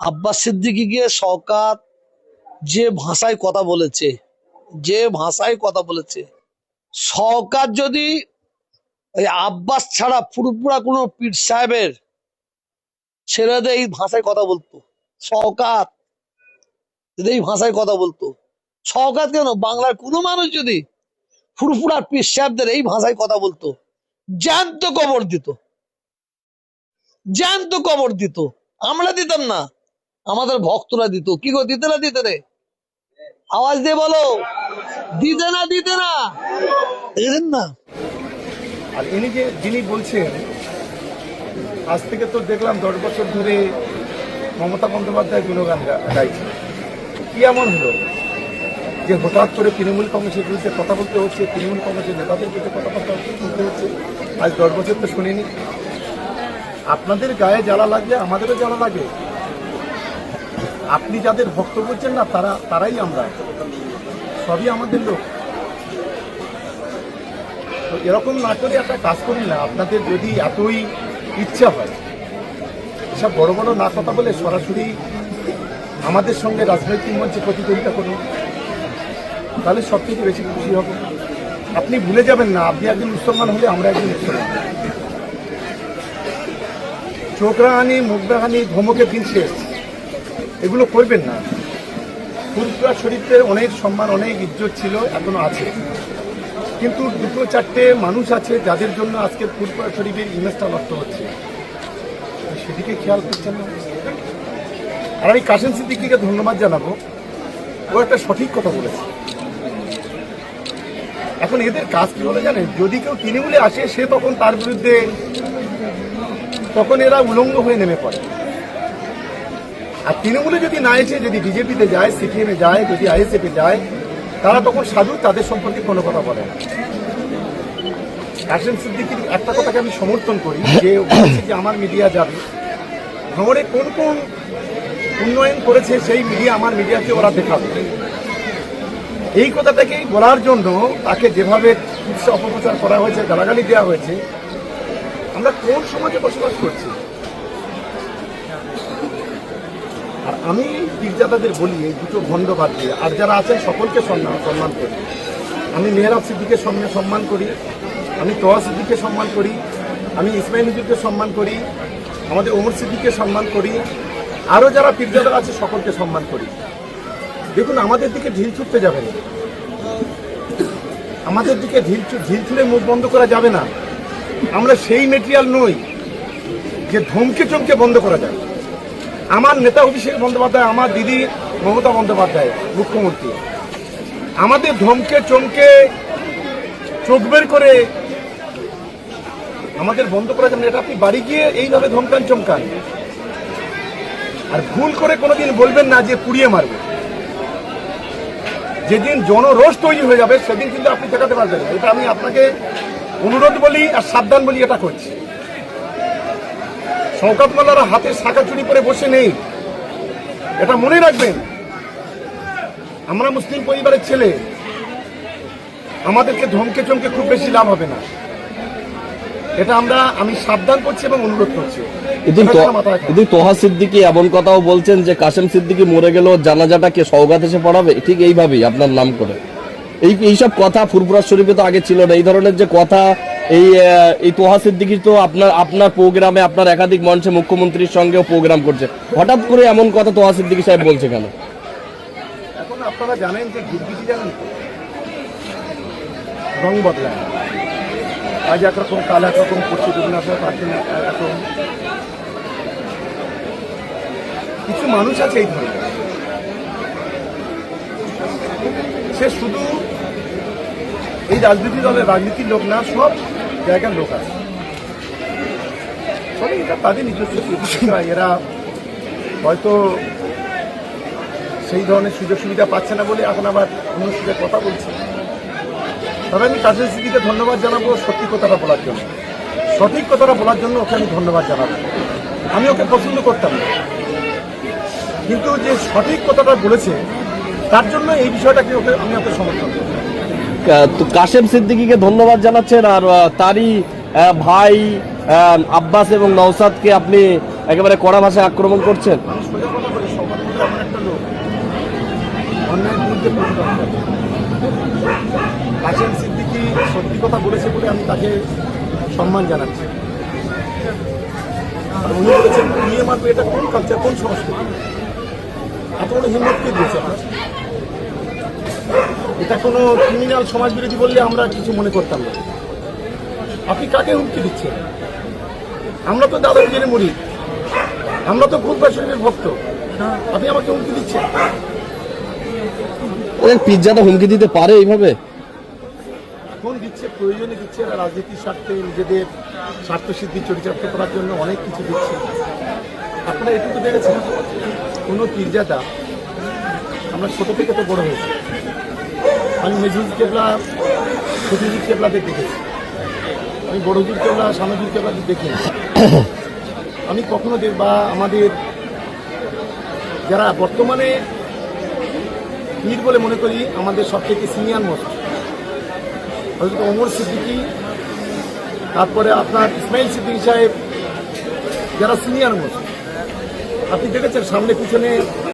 আব্বাস সিদ্দিকিকে শওকাত যে ভাষায় কথা বলেছে, যে ভাষায় কথা বলেছে শওকাত যদি ওই আব্বাস ছাড়া পুরোপুরা কোনো পীর সাহেবের ছেলেদের এই ভাষায় কথা বলতো শওকাত যদি এই ভাষায় কথা বলতো শওকাত কেন? বাংলার কোনো মানুষ যদি ফুরফুরা পীর সাহেবদের এই ভাষায় কথা বলতো, জ্যান্ত কবর দিত, জ্যান্ত কবর দিত, আমরা দিতাম না। আমাদের ভক্তরা দিত। কি গো দিতে না দিতে রে? আওয়াজ দিয়ে বলো। দিতে না দিতে না। না। আর ইনি যে যিনি বলছেন আজ থেকে তো দেখলাম দশ বছর ধরে মমতা বন্দ্যোপাধ্যায় গুণগান গা- গাইছে কি এমন হলো? যে হঠাৎ করে তৃণমূল কংগ্রেসের বিরুদ্ধে কথা বলতে হচ্ছে তৃণমূল কংগ্রেসের নেতাদের বিরুদ্ধে কথা বলতে হচ্ছে শুনতে হচ্ছে। আজ দশ বছর তো শুনিনি। আপনাদের গায়ে জ্বালা লাগলে আমাদেরও জ্বালা লাগে। আপনি যাদের ভক্ত বলছেন না, তারা, তারাই আমরা। সবই আমাদের লোক। তো এরকম না করে একটা কাজ করি না, আপনাদের যদি এতই ইচ্ছা হয়। এসব বড় বড় না কথা বলে সরাসরি আমাদের সঙ্গে রাজনৈতিক মঞ্চে প্রতিযোগিতা করুন। তাহলে সব থেকে বেশি খুশি হব। আপনি ভুলে যাবেন না, আপনি একজন মুসলমান হলে আমরা একজন মুসলমান। চোখ রাহানি মুখ রাহানি ধমকের দিন শেষ। এগুলো করবেন না। ফুরফুরা শরীফের অনেক সম্মান, অনেক ইজ্জত ছিল, এখনও আছে। কিন্তু দুটো চারটে মানুষ আছে যাদের জন্য আজকে ফুরফুরা শরীফের ইমেজটা নষ্ট হচ্ছে। সেদিকে খেয়াল করছেন না? আর আমি কাশেম সিদ্দিকিকে ধন্যবাদ জানাব। ও একটা সঠিক কথা বলেছে। এখন এদের কাজ কি হলো জানেন? যদি কেউ তৃণমূলে আসে, সে তখন তার বিরুদ্ধে তখন এরা উলঙ্গ হয়ে নেমে পড়ে। আর তৃণমূলে যদি না এসে যদি বিজেপিতে যায়, সিপিএমে যায়, যদি আইএসএফে যায়, তারা তখন সাধু, তাদের সম্পর্কে কোনো কথা বলে না। সিদ্দিকির একটা কথাকে আমি সমর্থন করি, যে যে আমার মিডিয়া যাবে। ভাঙড়ে কোন কোন উন্নয়ন করেছে সেই মিডিয়া, আমার মিডিয়াকে ওরা দেখাবে। এই কথাটাকেই বলার জন্য তাকে যেভাবে অপপ্রচার করা হয়েছে, গালাগালি দেওয়া হয়েছে, আমরা কোন সমাজে বসবাস করছি? আর আমি পীরজাদাদের বলি, এই দুটো ভণ্ড বাদ দিয়ে। আর যারা আছেন, সকলকে সম্মান সম্মান করি। আমি মেহরাব সিদ্দিকে সম্মান সম্মান করি, আমি তোয়া সিদ্দিককে সম্মান করি, আমি ইসমাইল হুজুরকে সম্মান করি, আমাদের ওমর সিদ্দিককে সম্মান করি আরও যারা পীরজাদা আছে, সকলকে সম্মান করি। দেখুন, আমাদের দিকে ঢিল ছুটতে যাবে না। আমাদের দিকে ঢিল ঢিল ছুঁড়ে মুখ বন্ধ করা যাবে না। আমরা সেই মেটেরিয়াল নই যে ধমকে চমকে বন্ধ করা যায় আমার নেতা অভিষেক বন্দ্যোপাধ্যায়, আমার দিদি মমতা বন্দ্যোপাধ্যায়, মুখ্যমন্ত্রী। আমাদের ধমকে, চমকে, চোখ বের করে আমাদের বন্ধ করা যাবে এটা আপনি বাড়ি গিয়ে এইভাবে ধমকান, চমকান। আর ভুল করে কোনোদিন বলবেন না যে পুড়িয়ে মারবে। যেদিন জনরোষ তৈরি হয়ে যাবে, সেদিন কিন্তু আপনি দেখাতে পারবেন। এটা আমি আপনাকে অনুরোধ বলি আর সাবধান বলি, এটা করছি। শওকত মোল্লারা হাতে শাখা চুরি করে বসে নেই। এটা মনে রাখবেন। আমরা মুসলিম পরিবারের ছেলে। আমাদেরকে ধমকে চমকে খুব বেশি লাভ হবে না। এটা আমরা আমি সাবধান করছি এবং অনুরোধ করছি। এদিন তোহা সিদ্দিকি এমন কথাও বলছেন যে কাশেম সিদ্দিকি মরে গেল জানাজাটা কে সৌগাত এসে পড়াবে? ঠিক এইভাবেই আপনার নাম করে। এই এইসব কথা ফুরফুরা শরীফে তো আগে ছিল না। এই ধরনের যে কথা এই এই তোহা সিদ্দিকি তো আপনার আপনার প্রোগ্রামে, আপনার একাধিক মঞ্চে মুখ্যমন্ত্রীর সঙ্গেও প্রোগ্রাম করছে। হঠাৎ করে এমন কথা তোহা সিদ্দিকি সাহেব বলছে কেন? এখন আপনারা জানেন যে গিরগিটি জানেন রং বদলায়। আজ একরকম, কাল একরকম একরকম কিছু মানুষ আছে এই ধরনের। সে শুধু এই রাজনীতি দলের রাজনীতির লোক না, সব জায়গার লোক আছে। এটা তাদের নিজস্ব এরা হয়তো সেই ধরনের সুযোগ সুবিধা পাচ্ছে না বলে এখন আবার অন্য সুযোগ কথা বলছে। তবে আমি কাজের স্মৃতিকে ধন্যবাদ জানাব সত্যি কথাটা বলার জন্য। সঠিক কথাটা বলার জন্য ওকে আমি ধন্যবাদ জানাব। আমি ওকে পছন্দ করতাম না। কিন্তু যে সঠিক কথাটা বলেছে, তার জন্য এই বিষয়টাকে ওকে আমি ওকে সমর্থন করি কাশেম সিদ্দিকিকে ধন্যবাদ জানাচ্ছেন আর তারই ভাই আব্বাস এবং নওসাদকে আপনি একেবারে কড়া ভাষায় আক্রমণ করছেন। কাশেম সিদ্দিকি সত্যি কথা বলেছে বলে আমি তাকে সম্মান জানাচ্ছি। উনি বলেছেন এটা কোন কালচার কোন সংস্কৃতি? এত বড় হিম্মতকে দিয়েছে? আপনার এটা কোনো ক্রিমিনাল সমাজ বিরোধী বললে আমরা কিছু মনে করতাম না। আপনি কাকে হুমকি দিচ্ছেন? আমরা তো দাদাগিরি মরি। আমরা তো ফুটবল শরীরের ভক্ত। আপনি আমাকে হুমকি দিচ্ছেন? পিজ্জাটা হুমকি দিতে পারে এইভাবে? এখন দিচ্ছে প্রয়োজনে দিচ্ছে এরা রাজনীতির স্বার্থে নিজেদের স্বার্থসিদ্ধি চরিতার্থ করার জন্য অনেক কিছু দিচ্ছে। আপনারা এটুকু দেখেছেন? কোনো পিজ্জাটা আমরা ছোট থেকে তো বড় হয়েছি। আমি মেজুজ কেবলা সতীজুর কেবলাদের দেখেছি আমি বড়জুর কেবলা সামজুর কেবলাদের দেখিনি আমি কখনো দেখ, বা আমাদের যারা বর্তমানে পীর বলে মনে করি, আমাদের সব থেকে সিনিয়র মোস্ট হয়তো ওমর সিদ্দিকি, তারপরে আপনার ইসমাইল সিদ্দিকি সাহেব, যারা সিনিয়র মোস্ট আপনি দেখেছেন সামনে পিছনে